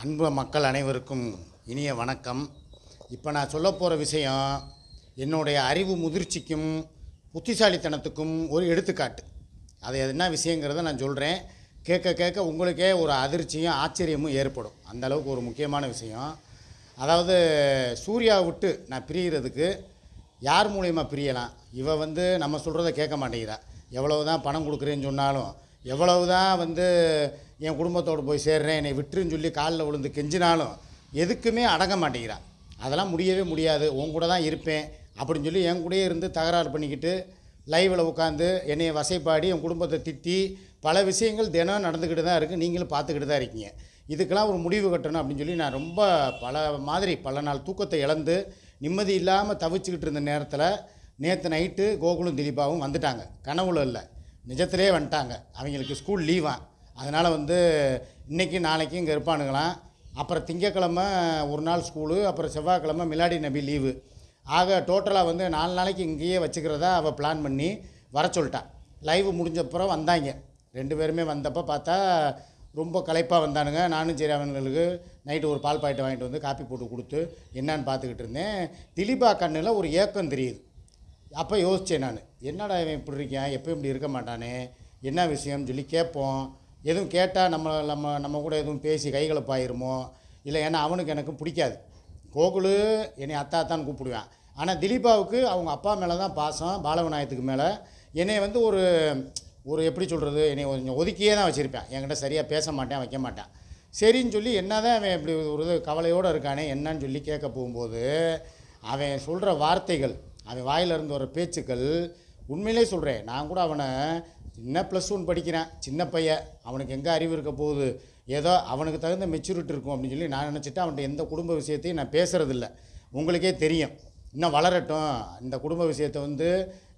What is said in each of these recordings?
அன்பு மக்கள் அனைவருக்கும் இனிய வணக்கம். இப்போ நான் சொல்ல போகிற விஷயம் என்னுடைய அறிவு முதிர்ச்சிக்கும் புத்திசாலித்தனத்துக்கும் ஒரு எடுத்துக்காட்டு. அது என்ன விஷயங்கிறத நான் சொல்கிறேன் கேட்க கேட்க உங்களுக்கே ஒரு அதிர்ச்சியும் ஆச்சரியமும் ஏற்படும். அந்த அளவுக்கு ஒரு முக்கியமான விஷயம். அதாவது சூர்யா விட்டு நான் பிரிகிறதுக்கு யார் மூலியமா பிரியலாம்? இவ வந்து நம்ம சொல்கிறத கேட்க மாட்டேங்கிறா. எவ்வளவு தான் பணம் கொடுக்குறேன்னு சொன்னாலும் எவ்வளவு தான் வந்து என் குடும்பத்தோடு போய் சேர்றேன் என்னை விட்டுருன்னு சொல்லி காலில் விழுந்து கெஞ்சினாலும் எதுக்குமே அடங்க மாட்டேங்கிறான். அதெல்லாம் முடியவே முடியாது. உன் கூட தான் இருப்பேன் அப்படின்னு சொல்லி என் கூடயே இருந்து தகராறு பண்ணிக்கிட்டு லைவில் உட்காந்து என்னைய வசைப்பாடி என் குடும்பத்தை திட்டி பல விஷயங்கள் தினம் நடந்துக்கிட்டு தான் இருக்குது நீங்களும் பார்த்துக்கிட்டு தான் இருக்கீங்க. இதுக்கெல்லாம் ஒரு முடிவு கட்டணும் அப்படின்னு சொல்லி நான் ரொம்ப பல மாதிரி பல நாள் தூக்கத்தை இழந்து நிம்மதி இல்லாமல் தவிச்சுக்கிட்டு இருந்த நேரத்தில் நேற்று நைட்டு கோகுலும் திலீபாவும் வந்துட்டாங்க. கனவுல இல்லை. நிஜத்திலே வந்துட்டாங்க. அவங்களுக்கு ஸ்கூல் லீவாக அதனால் வந்து இன்றைக்கி நாளைக்கு இங்கே இருப்பானுங்களாம். அப்புறம் திங்கக்கிழமை ஒரு நாள் ஸ்கூலு அப்புறம் செவ்வாய்க்கிழமை மிலாடி நபி லீவு ஆக டோட்டலாக வந்து நாலு நாளைக்கு இங்கேயே வச்சுக்கிறதா அவள் பிளான் பண்ணி வர சொல்லிட்டான் லைவ் முடிஞ்சப்புறம் வந்தாங்க. ரெண்டு பேருமே வந்தப்போ பார்த்தா ரொம்ப களைப்பாக வந்தானுங்க. நானும் சரி அவங்களுக்கு நைட்டு ஒரு பால் பாக்கெட் வாங்கிட்டு வந்து காப்பி போட்டு கொடுத்து என்னான்னு பார்த்துக்கிட்டு இருந்தேன். திலீபா கண்ணில் ஒரு ஏக்கம் தெரியுது. அப்போ யோசித்தேன் நான். என்னடா இவன் இப்படி இருக்கான் எப்போ இப்படி இருக்க மாட்டானே. என்ன விஷயம்னு சொல்லி கேட்போம். எதுவும் கேட்டால் நம்ம நம்ம நம்ம கூட எதுவும் பேசி கைகலப்பாயிருமோ? இல்லை ஏன்னா அவனுக்கு எனக்கு பிடிக்காது. கோகுலு என்னை அத்தா தான் கூப்பிடுவேன். ஆனால் திலீபாவுக்கு அவங்க அப்பா மேலே தான் பாசம் பாலவிநாயகத்துக்கு மேலே. என்னை வந்து ஒரு ஒரு எப்படி சொல்கிறது என்னை கொஞ்சம் ஒதுக்கியே தான் வச்சுருப்பேன். என்கிட்ட சரியாக பேச மாட்டேன் வைக்க மாட்டேன். சரின்னு சொல்லி என்ன தான் அவன் இப்படி ஒரு கவலையோடு இருக்கானே என்னன்னு சொல்லி கேட்க போகும்போது அவன் சொல்கிற வார்த்தைகள் அவன் வாயிலிருந்து வர பேச்சுக்கள் உண்மையிலே சொல்கிறேன் நான் கூட அவனை சின்ன ப்ளஸ் ஒன் படிக்கிறேன். சின்ன பையன். அவனுக்கு எங்கே அறிவு இருக்க போகுது? ஏதோ அவனுக்கு தகுந்த மெச்சூரிட்டி இருக்கும் அப்படின்னு சொல்லி நான் நினச்சிட்டு அவன்கிட்ட எந்த குடும்ப விஷயத்தையும் நான் பேசுகிறதில்ல உங்களுக்கே தெரியும். இன்னும் வளரட்டும். இந்த குடும்ப விஷயத்தை வந்து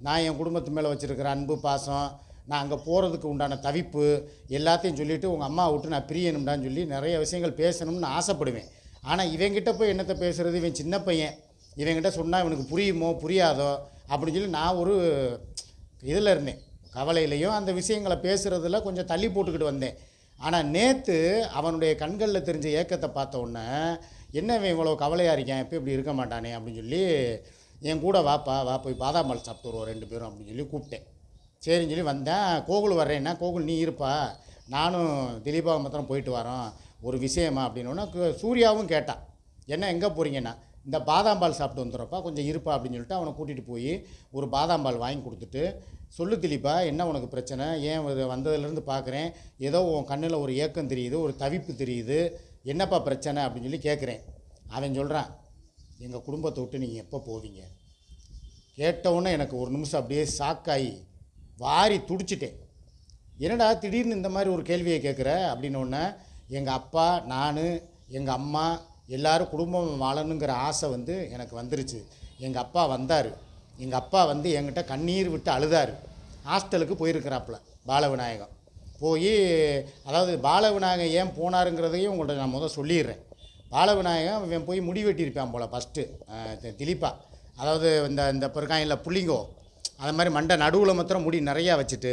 நான் என் குடும்பத்து மேலே வச்சுருக்கிற அன்பு பாசம் நான் அங்கே போகிறதுக்கு உண்டான தவிப்பு எல்லாத்தையும் சொல்லிவிட்டு உங்கள் அம்மா விட்டு நான் பிரியணும்டான்னு சொல்லி நிறைய விஷயங்கள் பேசணும்னு ஆசைப்படுவேன். ஆனால் இவங்கிட்ட போய் என்னத்தை பேசுகிறது இவன் சின்ன பையன். இவங்கிட்ட சொன்னால் இவனுக்கு புரியுமோ புரியாதோ அப்படின்னு சொல்லி நான் ஒரு இதில் இருந்தேன். கவலையிலையும் அந்த விஷயங்களை பேசுகிறதுல கொஞ்சம் தள்ளி போட்டுக்கிட்டு வந்தேன். ஆனால் நேற்று அவனுடைய கண்களில் தெரிஞ்ச ஏக்கத்தை பார்த்த உடனே என்ன இவன் இவ்வளோ கவலையாக இருக்கேன் எப்போ இப்படி இருக்க மாட்டானே? அப்படின்னு சொல்லி என் கூட வாப்பா வா போய் பாதாம் பால் சாப்பிட்டு வருவோம் ரெண்டு பேரும் அப்படின்னு சொல்லி கூப்பிட்டேன். சரின்னு சொல்லி வந்தேன். கோகுல் வர்றேன்னா கோகுல் நீ இருப்பா. நானும் திலீபாவை மாத்திரம் போயிட்டு வரோம். ஒரு விஷயமா? அப்படின்னோன்னா சூர்யாவும் கேட்டான் என்ன எங்கே போகிறீங்கன்னா இந்த பாதாம் பால் சாப்பிட்டு வந்துடுறப்பா கொஞ்சம் இருப்பா அப்படின்னு சொல்லிட்டு அவனை கூட்டிகிட்டு போய் ஒரு பாதாம் பால் வாங்கி கொடுத்துட்டு சொல்லு திலீப்பா என்ன உனக்கு பிரச்சனை? ஏன் இது வந்ததுலேருந்து பார்க்குறேன். ஏதோ உன் கண்ணில் ஒரு ஏக்கம் தெரியுது ஒரு தவிப்பு தெரியுது. என்னப்பா பிரச்சனை? அப்படின்னு சொல்லி கேட்குறேன். அவன் சொல்கிறான் எங்கள் குடும்பத்தை விட்டு நீங்கள் எப்போ போவீங்க? கேட்டவுடனே எனக்கு ஒரு நிமிஷம் அப்படியே ஷாக்காகி வாரி துடிச்சிட்டேன். என்னடா திடீர்னு இந்த மாதிரி ஒரு கேள்வியை கேட்குற? அப்படின்னோடனே எங்கள் அப்பா நான் எங்கள் அம்மா எல்லாரும் குடும்பம் வாழணுங்கிற ஆசை வந்து எனக்கு வந்துருச்சு. எங்கள் அப்பா வந்தார். எங்கள் அப்பா வந்து என்கிட்ட கண்ணீர் விட்டு அழுதார். ஹாஸ்டலுக்கு போயிருக்கிறாப்புல பாலவிநாயகம். போய் அதாவது பாலவிநாயகம் ஏன் போனாருங்கிறதையும் உங்கள்கிட்ட நான் முதல் சொல்லிடுறேன். பாலவிநாயகம் இவன் போய் முடி வெட்டியிருப்பான் போல் ஃபஸ்ட்டு திலிப்பா. அதாவது இந்த இந்த பிறக்காயில புள்ளிங்கோ அது மாதிரி மண்டை நடுவில் மாத்திரம் முடி நிறையா வச்சுட்டு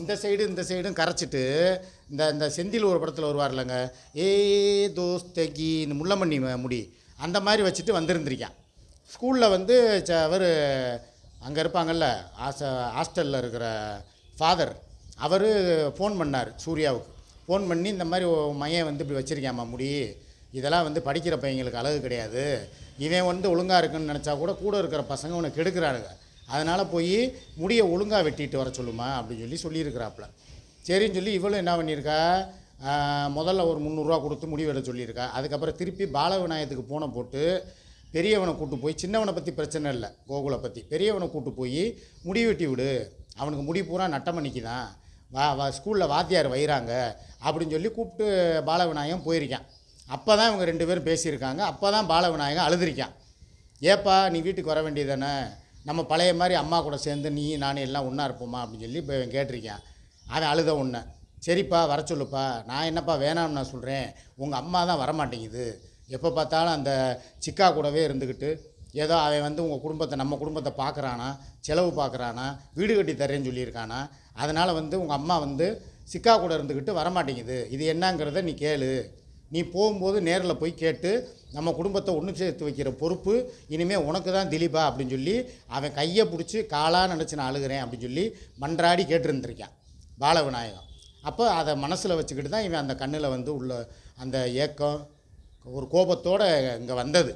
இந்த சைடு இந்த சைடும் கரைச்சிட்டு இந்த இந்த செந்தில் ஒரு படத்தில் வருவார் இல்லைங்க ஏ தோஸ்தகி இந்த முள்ளமண்ணி முடி. அந்த மாதிரி வச்சுட்டு வந்திருந்திருக்கான். ஸ்கூலில் வந்து அவர் அங்கே இருப்பாங்கல்ல ஆச ஹாஸ்டலில் இருக்கிற ஃபாதர். அவர் ஃபோன் பண்ணார் சூர்யாவுக்கு. ஃபோன் பண்ணி இந்த மாதிரி மையம் வந்து இப்படி வச்சுருக்காம்மா முடி. இதெல்லாம் வந்து படிக்கிற பையங்களுக்கு அழகு கிடையாது. இவன் வந்து ஒழுங்காக இருக்குன்னு நினச்சா கூட கூட இருக்கிற பசங்க உனக்கு கெடுக்கிறானுங்க. அதனால் போய் முடியை ஒழுங்காக வெட்டிட்டு வர சொல்லுமா அப்படின்னு சொல்லி சொல்லியிருக்கிறாப்புல. சரின்னு சொல்லி இவளும் என்ன பண்ணியிருக்கா? முதல்ல ஒரு முந்நூறுரூவா கொடுத்து முடி சொல்லியிருக்கா. அதுக்கப்புறம் திருப்பி பாலவிநாயகத்துக்கு பூனை போட்டு பெரியவனை கூட்டு போய் சின்னவனை பற்றி பிரச்சனை இல்லை கோகுலை பற்றி பெரியவனை கூட்டு போய் முடி வெட்டி விடு. அவனுக்கு முடி பூரா நட்டமணிக்கு தான் வா வா ஸ்கூலில் வாத்தியார் வைகிறாங்க அப்படின்னு சொல்லி கூப்பிட்டு பாலவிநாயகம் போயிருக்கான். அப்போ தான் இவங்க ரெண்டு பேரும் பேசியிருக்காங்க. அப்போ தான் பாலவிநாயகம் அழுதுருக்கான். ஏப்பா நீ வீட்டுக்கு வர வேண்டியதானே நம்ம பழைய மாதிரி அம்மா கூட சேர்ந்து நீ நானும் எல்லாம் ஒன்றா இருப்போமா அப்படின்னு சொல்லி இப்போ கேட்டிருக்கேன். அதை அழுத ஒன்று சரிப்பா வர சொல்லுப்பா. நான் என்னப்பா வேணாம்னு நான் சொல்கிறேன் உங்கள் அம்மா தான் வரமாட்டேங்குது. எப்போ பார்த்தாலும் அந்த சிக்கா கூடவே இருந்துக்கிட்டு ஏதோ அவன் வந்து உங்கள் குடும்பத்தை நம்ம குடும்பத்தை பார்க்குறானா செலவு பார்க்குறானா வீடு கட்டி தரேன்னு சொல்லியிருக்கானா அதனால் வந்து உங்கள் அம்மா வந்து சிக்கா கூட இருந்துக்கிட்டு வரமாட்டேங்குது. இது என்னங்கிறத நீ கேளு. நீ போகும்போது நேரில் போய் கேட்டு நம்ம குடும்பத்தை ஒன்று சேர்த்து வைக்கிற பொறுப்பு இனிமேல் உனக்கு தான் திலீபா அப்படின்னு சொல்லி அவன் கையை பிடிச்சி காலாக நினச்சி நான் அழுகிறேன் அப்படின்னு சொல்லி மன்றாடி கேட்டிருந்திருக்கான். பாலவிநாயகம். அப்போ அதை மனசில் வச்சுக்கிட்டு தான் இவன் அந்த கண்ணில் வந்து உள்ள அந்த ஏக்கம் ஒரு கோபத்தோடு இங்கே வந்தது.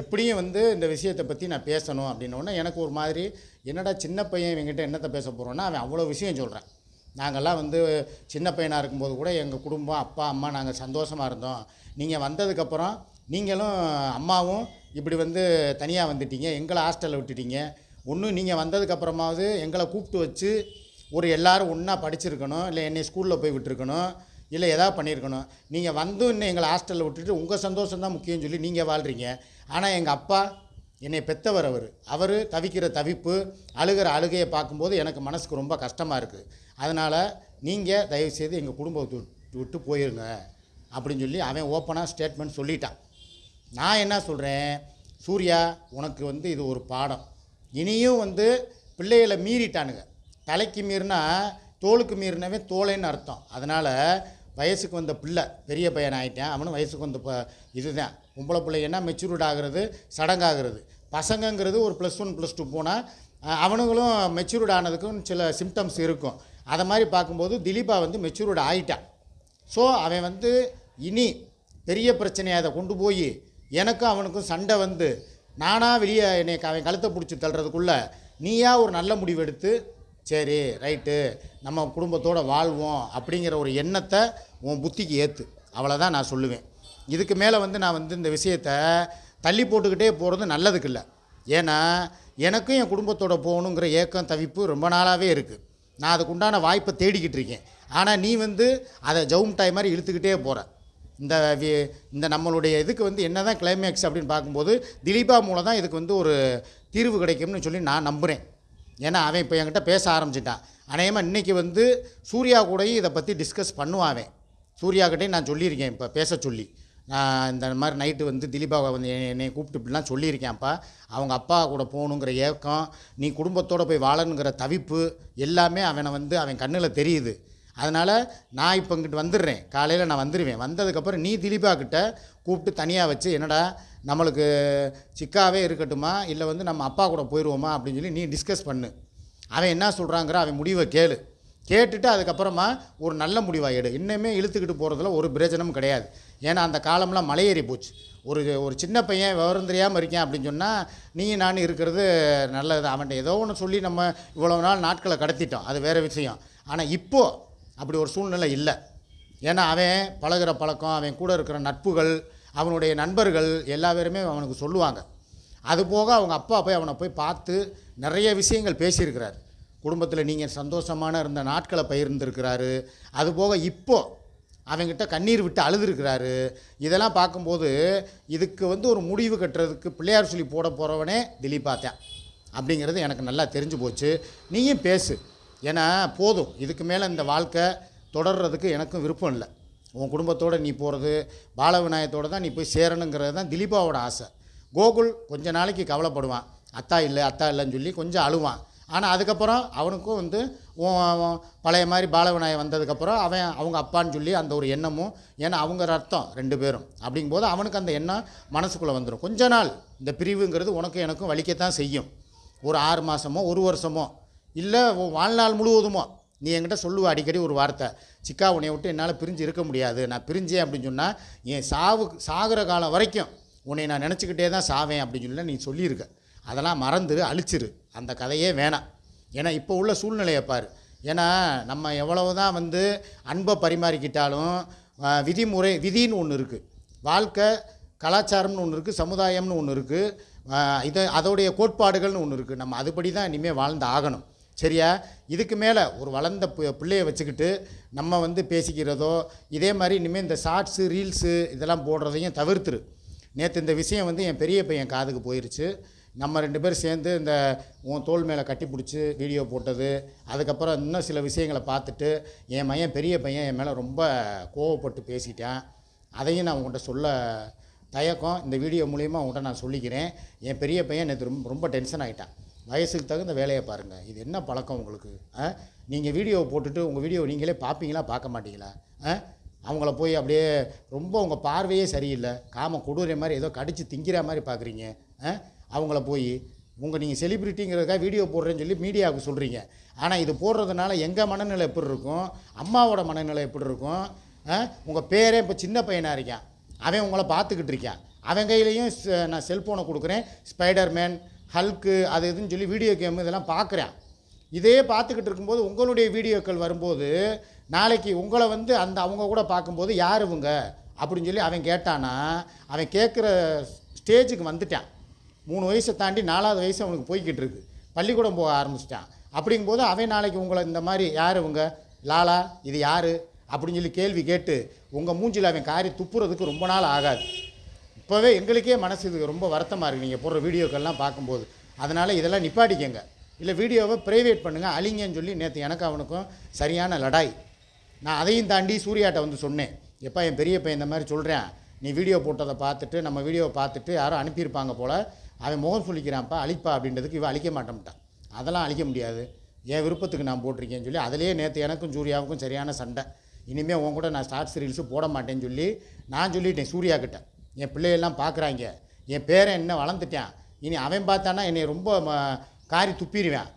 எப்படியும் வந்து இந்த விஷயத்தை பற்றி நான் பேசணும் அப்படின்னோடனே எனக்கு ஒரு மாதிரி என்னடா சின்ன பையன் இவங்ககிட்ட என்னத்தை பேச போகிறோன்னா அவன் அவ்வளோ விஷயம் சொல்கிறான் நாங்கள்லாம் வந்து சின்ன பையனாக இருக்கும்போது கூட எங்கள் குடும்பம் அப்பா அம்மா நாங்கள் சந்தோஷமாக இருந்தோம். நீங்கள் வந்ததுக்கப்புறம் நீங்களும் அம்மாவும் இப்படி வந்து தனியாக வந்துட்டீங்க எங்களை ஹாஸ்டலில் விட்டுட்டீங்க. ஒன்றும் நீங்கள் வந்ததுக்கப்புறமாவது எங்களை கூப்பிட்டு வச்சு ஒரு எல்லோரும் ஒன்றா படிச்சிருக்கணும் இல்லை என்னை ஸ்கூலில் போய் விட்டுருக்கணும் இல்லை எதாவது பண்ணியிருக்கணும் நீங்கள் வந்து இன்னும் எங்களை ஹாஸ்டலில் விட்டுட்டு உங்கள் சந்தோஷம் தான் முக்கியம்னு சொல்லி நீங்கள் வாழ்கிறீங்க ஆனால் எங்கள் அப்பா என்னை பெற்றவர் அவர். அவர் தவிக்கிற தவிப்பு அழுகிற அழுகையை பார்க்கும்போது எனக்கு மனசுக்கு ரொம்ப கஷ்டமாக இருக்குது அதனால் நீங்கள் தயவுசெய்து எங்கள் குடும்பத்தை விட்டு விட்டு போயிருங்க அப்படின்னு சொல்லி அவன் ஓப்பனாக ஸ்டேட்மெண்ட் சொல்லிட்டான். நான் என்ன சொல்கிறேன் சூர்யா உனக்கு வந்து இது ஒரு பாடம். இனியும் வந்து பிள்ளைகளை மீறிட்டானுங்க. தலைக்கு மீறினா தோலுக்கு மீறினவே தோலைன்னு அர்த்தம். அதனால் வயசுக்கு வந்த பிள்ளை பெரிய பையன் ஆகிட்டேன் அவனும் வயசுக்கு வந்த ப இதுதான். பொம்பளை பிள்ளைங்கன்னா மெச்சூர்ட் ஆகிறது சடங்காகிறது. பசங்கங்கிறது ஒரு ப்ளஸ் ஒன் ப்ளஸ் டூ போனால் அவனுங்களும் மெச்சூர்ட் ஆனதுக்கும் சில சிம்டம்ஸ் இருக்கும். அதை மாதிரி பார்க்கும்போது திலீபா வந்து மெச்சூர்ட் ஆகிட்டான் ஸோ அவன் வந்து இனி பெரிய பிரச்சனையை அதை கொண்டு போய் எனக்கும் அவனுக்கும் சண்டை வந்து நானாக வெளியே என்னை அவன் கழுத்தை பிடிச்சி தள்ளுறதுக்குள்ளே நீயா ஒரு நல்ல முடிவு எடுத்து சரி ரைட்டு. நம்ம குடும்பத்தோடு வாழ்வோம் அப்படிங்கிற ஒரு எண்ணத்தை உன் புத்திக்கு ஏற்று அவ்வளோதான் நான் சொல்லுவேன். இதுக்கு மேலே வந்து நான் வந்து இந்த விஷயத்தை தள்ளி போட்டுக்கிட்டே போகிறது நல்லதுக்கு இல்லை. ஏன்னா எனக்கும் என் குடும்பத்தோட போகணுங்கிற ஏக்கம் தவிப்பு ரொம்ப நாளாகவே இருக்குது நான் அதுக்கு உண்டான வாய்ப்பை தேடிக்கிட்டு இருக்கேன். ஆனால் நீ வந்து அதை ஜவும் டாய் மாதிரி இழுத்துக்கிட்டே போகிற இந்த வி- இந்த நம்மளுடைய இதுக்கு வந்து என்ன தான் கிளைமேக்ஸ் அப்படின்னு பார்க்கும்போது திலீபா மூலம் தான் இதுக்கு வந்து ஒரு தீர்வு கிடைக்கும்னு சொல்லி நான் நம்புகிறேன் ஏன்னா அவன் இப்போ என்கிட்ட பேச ஆரம்பிச்சிட்டான். அநேகமாக இன்றைக்கி வந்து சூர்யா கூடயும் இதை பற்றி டிஸ்கஸ் பண்ணுவான் அவன். சூர்யாக்கிட்டையும் நான் சொல்லியிருக்கேன் இப்போ பேச சொல்லி. நான் இந்த மாதிரி நைட்டு வந்து திலீபாவை வந்து என்னை கூப்பிட்டு இப்படிலாம் சொல்லியிருக்கேன்ப்பா. அவங்க அப்பா கூட போகணுங்கிற ஏக்கம் நீ குடும்பத்தோடு போய் வாழணுங்கிற தவிப்பு எல்லாமே அவனை வந்து அவன் கண்ணில் தெரியுது. அதனால் நான் இப்போ இங்கிட்டு வந்துடுறேன். காலையில் நான் வந்துடுவேன் வந்ததுக்கப்புறம் நீ திலீபாக்கிட்ட கூப்பிட்டு தனியாக வச்சு என்னடா நம்மளுக்கு சிக்காவே இருக்கட்டுமா? இல்லை வந்து நம்ம அப்பா கூட போயிடுவோமா அப்படின்னு சொல்லி நீ டிஸ்கஸ் பண்ணு. அவன் என்ன சொல்கிறாங்கிற அவன் முடிவை கேளு. கேட்டுட்டு அதுக்கப்புறமா ஒரு நல்ல முடிவாக எடு. இன்னுமே இழுத்துக்கிட்டு போகிறதுல ஒரு பிரயோஜனமும் கிடையாது. ஏன்னா அந்த காலம்லாம் மலையேறி போச்சு. ஒரு ஒரு சின்ன பையன் விவரம் தெரியாமல் இருக்கேன் அப்படின்னு சொன்னால் நீ நான் இருக்கிறது நல்லது அவன்கிட்ட ஏதோ ஒன்று சொல்லி நம்ம இவ்வளோ நாள் நாட்களை கடத்திட்டோம். அது வேறு விஷயம். ஆனால் இப்போது அப்படி ஒரு சூழ்நிலை இல்லை. ஏன்னா அவன் பழகுற பழக்கம் அவன் கூட இருக்கிற நட்புகள் அவனுடைய நண்பர்கள் எல்லா பேருமே அவனுக்கு சொல்லுவாங்க. அது போக அவங்க அப்பா போய் அவனை போய் பார்த்து நிறைய விஷயங்கள் பேசியிருக்கிறார். குடும்பத்தில் நீங்கள் சந்தோஷமான இருந்த நாட்களை பகிர்ந்திருக்கிறாரு. அது போக இப்போ அவங்கிட்ட கண்ணீர் விட்டு அழுதுருக்கிறாரு. இதெல்லாம் பார்க்கும்போது இதுக்கு வந்து ஒரு முடிவு கட்டுறதுக்கு பிள்ளையார் சொல்லி போட போகிறவனே திலீப் பார்த்தேன் அப்படிங்கிறது எனக்கு நல்லா தெரிஞ்சு போச்சு. நீயும் பேசு. ஏன்னா போதும். இதுக்கு மேலே இந்த வாழ்க்கை தொடர்றதுக்கு எனக்கும் விருப்பம் இல்லை. உன் குடும்பத்தோடு நீ போகிறது பாலவிநாயகத்தோடு தான் நீ போய் சேரணுங்கிறது தான் திலீபாவோட ஆசை. கோகுல் கொஞ்ச நாளைக்கு கவலைப்படுவான். அத்தா இல்லை அத்தா இல்லைன்னு சொல்லி கொஞ்சம் அழுவான். ஆனால் அதுக்கப்புறம் அவனுக்கும் வந்து உன் பழைய மாதிரி பாலவிநாயகம் வந்ததுக்கப்புறம் அவன் அவங்க அப்பான்னு சொல்லி அந்த ஒரு எண்ணமும் ஏன்னா அவங்க ரத்தம் ரெண்டு பேரும். அப்படிங்கும்போது அவனுக்கு அந்த எண்ணம் மனசுக்குள்ளே வந்துடும் கொஞ்ச நாள் இந்த பிரிவுங்கிறது உனக்கும் எனக்கும் வலிக்கத்தான் செய்யும். ஒரு ஆறு மாதமோ ஒரு வருஷமோ இல்லை உன் வாழ்நாள் முழுவதுமோ? நீ என்கிட்ட சொல்லுவ அடிக்கடி ஒரு வார்த்தை. சிக்கா உன்னை விட்டு என்னால் பிரிஞ்சு இருக்க முடியாது. நான் பிரிஞ்சேன் அப்படின்னு சொன்னால் என் சாவு சாகிற காலம் வரைக்கும் உன்னை நான் நினச்சிக்கிட்டே தான் சாவேன் அப்படின்னு சொல்லி நீ சொல்லியிருக்க அதெல்லாம் மறந்துரு அழிச்சிரு. அந்த கதையே வேணாம். ஏன்னா இப்போ உள்ள சூழ்நிலையை பாரு. ஏன்னா நம்ம எவ்வளவு தான் வந்து அன்பை பரிமாறிக்கிட்டாலும் விதிமுறை விதின்னு ஒன்று இருக்குது வாழ்க்கை கலாச்சாரம்னு ஒன்று இருக்குது சமுதாயம்னு ஒன்று இருக்குது இதை அதோடைய கோட்பாடுகள்னு ஒன்று இருக்குது நம்ம அதுபடி தான் இனிமேல் வாழ்ந்து ஆகணும். சரியா? இதுக்கு மேலே ஒரு வளர்ந்த பிள்ளையை பிள்ளைய வச்சுக்கிட்டு நம்ம வந்து பேசிக்கிறதோ இதே மாதிரி இனிமேல் இந்த ஷார்ட்ஸு ரீல்ஸு இதெல்லாம் போடுறதையும் தவிர்த்துரு. நேற்று இந்த விஷயம் வந்து என் பெரிய பையன் காதுக்கு போயிருச்சு. நம்ம ரெண்டு பேரும் சேர்ந்து இந்த உன் தோல் மேலே கட்டி பிடிச்சி வீடியோ போட்டது அதுக்கப்புறம் இன்னும் சில விஷயங்களை பார்த்துட்டு என் பையன் பெரிய பையன் என் மேலே ரொம்ப கோவப்பட்டு பேசிட்டான். அதையும் நான் உங்கள்கிட்ட சொல்ல தயக்கம். இந்த வீடியோ மூலிமா உங்கள்கிட்ட நான் சொல்லிக்கிறேன். என் பெரிய பையன் நேற்று ரொம்ப ரொம்ப டென்ஷன் ஆகிட்டான் வயசுக்கு தகுந்த வேலையை பாருங்கள் இது என்ன பழக்கம் உங்களுக்கு? ஆ? நீங்கள் வீடியோ போட்டுட்டு உங்கள் வீடியோ நீங்களே பார்ப்பீங்களா பார்க்க மாட்டீங்களா? ஆ? அவங்கள போய் அப்படியே ரொம்ப உங்கள் பார்வையே சரியில்லை. காம கொடூரை மாதிரி ஏதோ கடிச்சு திங்கிற மாதிரி பார்க்குறீங்க. அவங்கள போய் உங்கள் நீங்கள் செலிப்ரிட்டிங்கிறதுக்காக வீடியோ போடுறேன்னு சொல்லி மீடியாவுக்கு சொல்கிறீங்க ஆனால் இது போடுறதுனால எங்கள் மனநிலை எப்படி இருக்கும்? அம்மாவோட மனநிலை எப்படி இருக்கும்? உங்கள் பேரே இப்போ சின்ன பையனாக இருக்கான். அவன் உங்களை பார்த்துக்கிட்டு இருக்கான். அவன் கையிலையும் நான் செல்ஃபோனை கொடுக்குறேன். ஸ்பைடர்மேன் ஹல்க்கு அது இதுன்னு சொல்லி வீடியோ கேம் இதெல்லாம் பார்க்குறேன். இதே பார்த்துக்கிட்டு இருக்கும்போது உங்களுடைய வீடியோக்கள் வரும்போது நாளைக்கு உங்களை வந்து அந்த அவங்க கூட பார்க்கும்போது யார் இவங்க? அப்படின்னு சொல்லி அவன் கேட்டானா அவன் கேட்குற ஸ்டேஜுக்கு வந்துட்டான். மூணு வயசை தாண்டி நாலாவது வயசு அவனுக்கு போய்கிட்டு இருக்கு. பள்ளிக்கூடம் போக ஆரம்பிச்சிட்டான். அப்படிங்கும்போது அவன் நாளைக்கு உங்களை இந்த மாதிரி யார் இவங்க? லாலா இது யார்? அப்படின்னு சொல்லி கேள்வி கேட்டு உங்கள் மூஞ்சில் அவன் காரி துப்புறதுக்கு ரொம்ப நாள் ஆகாது. இப்போவே எங்களுக்கே மனசு இது ரொம்ப வருத்தமாக இருக்குது நீங்கள் போடுற வீடியோக்கள்லாம் பார்க்கும்போது. அதனால் இதெல்லாம் நிப்பாட்டிக்கங்க. இல்லை வீடியோவை ப்ரைவேட் பண்ணுங்கள் அழிங்கன்னு சொல்லி நேற்று எனக்கு அவனுக்கும் சரியான லடாய். நான் அதையும் தாண்டி சூர்யாட்ட வந்து சொன்னேன். எப்பா என் பெரிய பையன் இந்த மாதிரி சொல்கிறேன் நீ வீடியோ போட்டதை பார்த்துட்டு நம்ம வீடியோவை பார்த்துட்டு யாரும் அனுப்பியிருப்பாங்க போல் அவன் முகம் சொல்லிக்கிறான்ப்பா அழிப்பா அப்படின்றதுக்கு இவன் அழிக்க மாட்டேன்ட்டான். அதெல்லாம் அழிக்க முடியாது. என் விருப்பத்துக்கு நான் போட்டிருக்கேன்னு சொல்லி அதிலே நேற்று எனக்கும் சூர்யாவுக்கும் சரியான சண்டை. இனிமேல் உன் கூட நான் ஸ்டார்ட்ஸ் ரீல்ஸு போட மாட்டேன்னு சொல்லி நான் சொல்லிட்டேன் சூர்யா கிட்ட என் பிள்ளையெல்லாம் பார்க்குறாங்க. என் பேரன் என்ன வளர்ந்துட்டான். இனி அவன் பார்த்தானா என்னை ரொம்ப காரி துப்பிடுவேன்.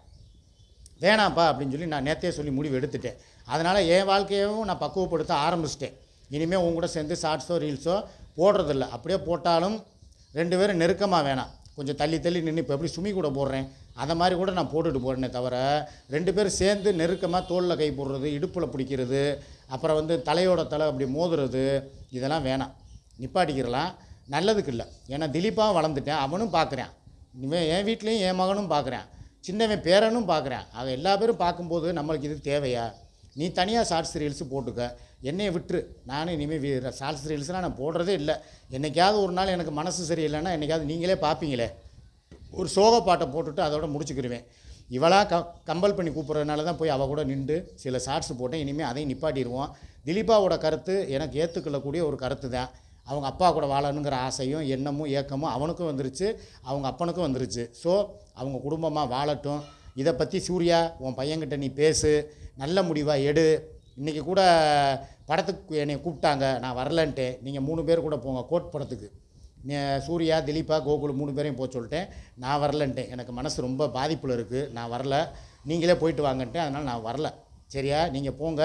வேணாம்ப்பா அப்படின்னு சொல்லி நான் நேற்றே சொல்லி முடிவு எடுத்துட்டேன். அதனால் என் வாழ்க்கையவும் நான் பக்குவப்படுத்த ஆரம்பிச்சிட்டேன். இனிமேல் உங்க கூட சேர்ந்து ஷார்ட்ஸோ ரீல்ஸோ போடுறதில்ல. அப்படியே போட்டாலும் ரெண்டு பேரும் நெருக்கமாக வேணாம். கொஞ்சம் தள்ளி தள்ளி நின்று இப்போ எப்படி சுமி கூட போடுறேன்? அதை மாதிரி கூட நான் போட்டுட்டு போடுறேனே தவிர ரெண்டு பேரும் சேர்ந்து நெருக்கமாக தோளில் கை போடுறது இடுப்பில் பிடிக்கிறது அப்புறம் வந்து தலையோட தலை அப்படி மோதுறது இதெல்லாம் வேணாம். நிப்பாட்டிக்கிறலாம். நல்லதுக்கு இல்லை. ஏன்னா திலீப்பாவும் வளர்ந்துட்டேன். அவனும் பார்க்குறான் இவன் என் வீட்லேயும் என் மகனும் பார்க்குறான் சின்னவன் பேரனும் பார்க்குறான் ஆக எல்லா பேரும் பார்க்கும்போது நம்மளுக்கு இது தேவையா? நீ தனியாக ஷார்ட்ஸ் ரீல்ஸு போட்டுக்க. என்னையை விட்டுரு. நானும் இனிமேல் ஷார்ட்ஸ் ரீல்ஸ்லாம் நான் போடுறதே இல்லை. என்னைக்காவது ஒரு நாள் எனக்கு மனசு சரியில்லைன்னா என்னைக்காவது நீங்களே பார்ப்பீங்களே ஒரு சோக பாட்டை போட்டுட்டு அதோட முடிச்சுக்கிருவேன். இவளா க கம்பல் பண்ணி கூப்பிட்றதுனால தான் போய் அவள் கூட நின்று சில ஷார்ட்ஸ் போட்டேன். இனிமேல் அதையும் நிப்பாட்டிடுவோம். திலீபாவோட கருத்து எனக்கு ஏற்றுக்கொள்ளக்கூடிய ஒரு கருத்து தான் அவங்க அப்பா கூட வாழணுங்கிற ஆசையும் எண்ணமும் ஏக்கமும் அவனுக்கும் வந்துருச்சு. அவங்க அப்பனுக்கும் வந்துருச்சு. ஸோ அவங்க குடும்பமாக வாழட்டும். இதை பற்றி சூர்யா உன் பையன்கிட்ட நீ பேசு. நல்ல முடிவாக எடு. இன்றைக்கி கூட படத்துக்கு என்னை கூப்பிட்டாங்க. நான் வரலன்ட்டு நீங்கள் மூணு பேர் கூட போங்க கோட் படத்துக்கு. சூர்யா திலீபா கோகுல் மூணு பேரையும் போக சொல்லிட்டேன். நான் வரலன்ட்டேன். எனக்கு மனசு ரொம்ப பாதிப்பில் இருக்குது நான் வரல. நீங்களே போயிட்டு வாங்கன்ட்டேன். அதனால் நான் வரல. சரியா? நீங்கள் போங்க.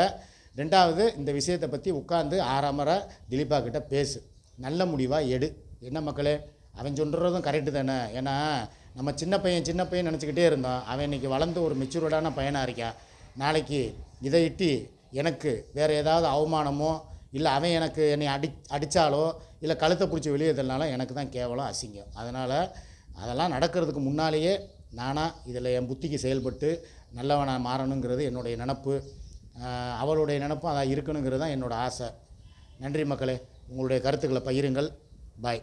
ரெண்டாவது இந்த விஷயத்தை பற்றி உட்காந்து ஆறாமரை திலீபா கிட்ட பேசு. நல்ல முடிவாக எடு. என்ன மக்களே? அவன் சொல்கிறதும் கரெக்டு தானே. ஏன்னா நம்ம சின்ன பையன் சின்ன பையன் நினச்சிக்கிட்டே இருந்தோம் அவன் இன்னைக்கு வளர்ந்து ஒரு மெச்சூர்டான பையனாக இருக்கான் நாளைக்கு இதை இட்டி எனக்கு வேறு ஏதாவது அவமானமோ இல்லை அவன் எனக்கு என்னை அடி அடித்தாலோ இல்லை கழுத்தை பிடிச்சி வெளியே எனக்கு தான் கேவலம் அசிங்கம். அதனால் அதெல்லாம் நடக்கிறதுக்கு முன்னாலேயே நானாக இதில் என் புத்திக்கு செயல்பட்டு நல்லவனாக மாறணுங்கிறது என்னுடைய நினப்பு. அவளுடைய நினப்பும் அதான் இருக்கணுங்கிறது தான் என்னோடய ஆசை. நன்றி மக்களே. உங்களுடைய கருத்துக்களை பகிருங்கள். பாய்